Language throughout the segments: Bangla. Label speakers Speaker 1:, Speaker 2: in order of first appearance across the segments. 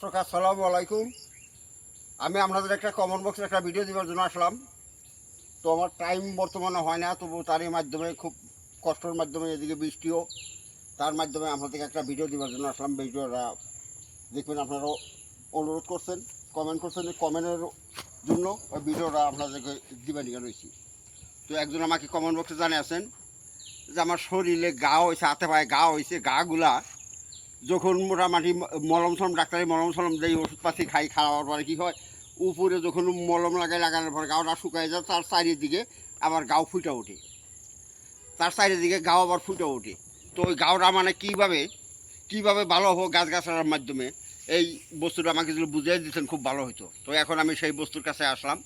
Speaker 1: দর্শক, আসসালামু আলাইকুম। আমি আপনাদের একটা কমন বক্সের একটা ভিডিও দেওয়ার জন্য আসলাম। তো আমার টাইম বর্তমানে হয় না তবু তারই মাধ্যমে, খুব কষ্টের মাধ্যমে এদিকে বৃষ্টিও, তার মাধ্যমে আপনাদেরকে একটা ভিডিও দেওয়ার জন্য আসলাম। ভিডিওটা দেখবেন আপনারাও অনুরোধ করছেন কমেন্ট করছেন কমেন্টের জন্য ওই ভিডিওটা আপনাদেরকে দিবেন নিয়ে রয়েছি তো একজন আমাকে কমেন্ট বক্সে জানে আছেন যে, আমার শরীরে গা হয়েছে হাতে পায়ে গা হয়েছে গাগুলা যখন মোটামুটি মলম সলম, ডাক্তারি মলম সলম দেয় ওষুধপাতি খাই, খাওয়ার পরে কী হয়, উপরে যখন মলম লাগাই, লাগানোর পরে গাওটা শুকায় যায়, তার চারিদিকে আবার গাও ফুটে ওঠে। তার চারিদিকে গাও আবার ফুটে ওঠে। তো ওই গাওটা মানে কীভাবে কীভাবে ভালো হোক গাছ গাছার মাধ্যমে, এই বস্তুটা আমাকে যদি বুঝিয়ে দিতেন খুব ভালো হতো তো এখন আমি সেই বস্তুর কাছে আসলাম।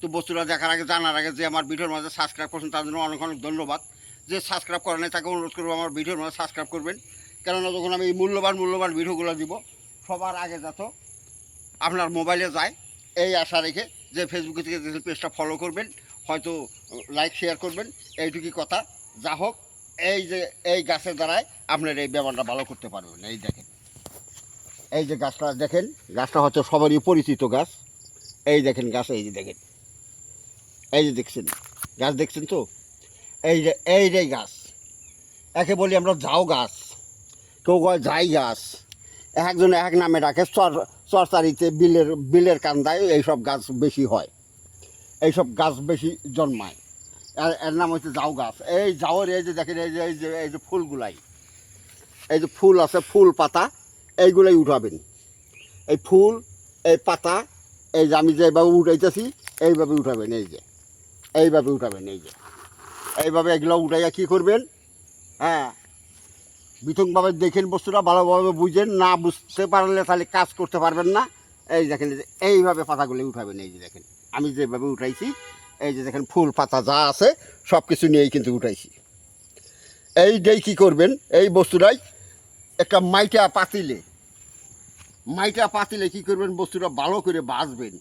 Speaker 1: তো বস্তুটা দেখার আগে, জানার আগে যে আমার ভিডিওর মাঝে সাবস্ক্রাইব করছেন, তার জন্য অনেক অনেক ধন্যবাদ। যে সাবস্ক্রাইব করেন তাকে অনুরোধ করব আমার ভিডিওর মাঝে সাবস্ক্রাইব করবেন। কেননা যখন আমি মূল্যবান মূল্যবান ভিডিওগুলো দিব, সবার আগে যাতে আপনার মোবাইলে যায়, এই আশা রেখে যে ফেসবুকে থেকে যে পেজটা ফলো করবেন, হয়তো লাইক শেয়ার করবেন, এইটুকুই কথা। যা হোক, এই যে, এই গাছের দ্বারাই আপনার এই ব্যাপারটা ভালো করতে পারবেন। এই দেখেন। এই যে গাছটা দেখেন, গাছটা হচ্ছে সবারই পরিচিত গাছ। এই দেখেন গাছ, এই যে দেখেন। এই যে দেখছেন, গাছ দেখছেন তো? এই যে এই যে গাছ। একে বলি আমরা যাও গাছ। কেউ কয় যাই গাছ। একজন এক নামে ডাকে, চর, চরচারিতে বিলের বিলের কান্দায় এইসব গাছ বেশি হয়। এইসব গাছ বেশি জন্মায়। এর এর নাম হচ্ছে জাউ গাছ। এই জাউয়ের এই যে দেখেন, এই যে এই যে এই যে ফুলগুলাই। এই যে ফুল আছে, ফুল পাতা, এইগুলাই উঠাবেন। এই ফুল, এই পাতা, এই যে আমি যেভাবে উঠাইতেছি, এইভাবে উঠাবেন, এই যে। এইভাবে উঠাবেন, এই যে। এইভাবে এগুলো উঠাইয়া কী করবেন? হ্যাঁ বিতংভাবে দেখেন বস্তুটা, ভালোভাবে বুঝেন, না বুঝতে পারলে তাহলে কাজ করতে পারবেন না। এই দেখেন যে এইভাবে পাতাগুলো উঠাবেন, এই যে দেখেন, আমি যেভাবে উঠাইছি, এই যে দেখেন, ফুল পাতা যা আছে সব কিছু নিয়েই কিন্তু উঠাইছি। এই এইটাই কী করবেন, এই বস্তুটাই একটা মাইটা পাতিলে মাইটা পাতিলে কি করবেন, বস্তুটা ভালো করে বাঁচবেন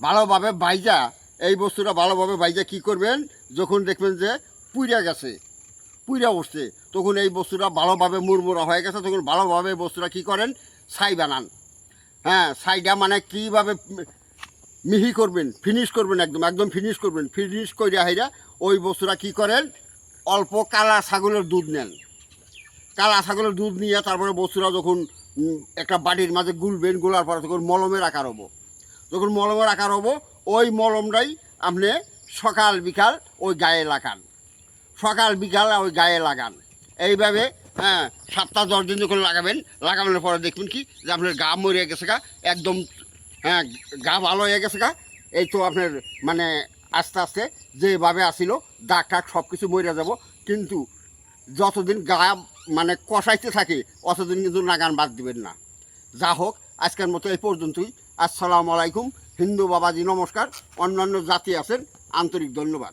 Speaker 1: ভালোভাবে বাইজা এই বস্তুটা ভালোভাবে বাইজা কি করবেন, যখন দেখবেন যে পুইরা গেছে পুইরা উঠছে। তখন এই বস্তুটা ভালোভাবে মুড়মুড়া হয়ে গেছে। তখন ভালোভাবে বস্তুটা কি করেন? ছাই বানান। হ্যাঁ ছাইটা মানে কীভাবে মিহি করবেন? ফিনিশ করবেন একদম একদম ফিনিশ করবেন। ফিনিশ করে হাইরা ওই বস্তুটা কি করেন? অল্প কালা ছাগলের দুধ নেন। কালা ছাগলের দুধ নিয়ে তারপরে বস্তুটা যখন একটা বাটির মাঝে গুলবেন, গুলার পরে তখন মলমের আকার হব। যখন মলমের আকার হব, ওই মলমটাই আপনি সকাল বিকাল ওই গায়ে লাগান। সকাল বিকাল ওই গায়ে লাগান। এইভাবে হ্যাঁ সাতটা দশ দিন যখন লাগাবেন, লাগানোর পরে দেখবেন কি, যে আপনার গা মরে গেছে গা, একদম হ্যাঁ গা ভালো হয়ে গেছে গা। এই তো আপনার মানে আস্তে আস্তে যেভাবে আসিল, দাগ টাগ সব কিছু মরে যাব। কিন্তু যতদিন গা মানে কষাইতে থাকে, অতদিন কিন্তু নাগান বাদ দিবেন না। যা হোক, আজকের মতো এই পর্যন্তই। আসসালামু আলাইকুম। হিন্দু বাবাজি, নমস্কার। অন্যান্য জাতি আছেন, আন্তরিক ধন্যবাদ।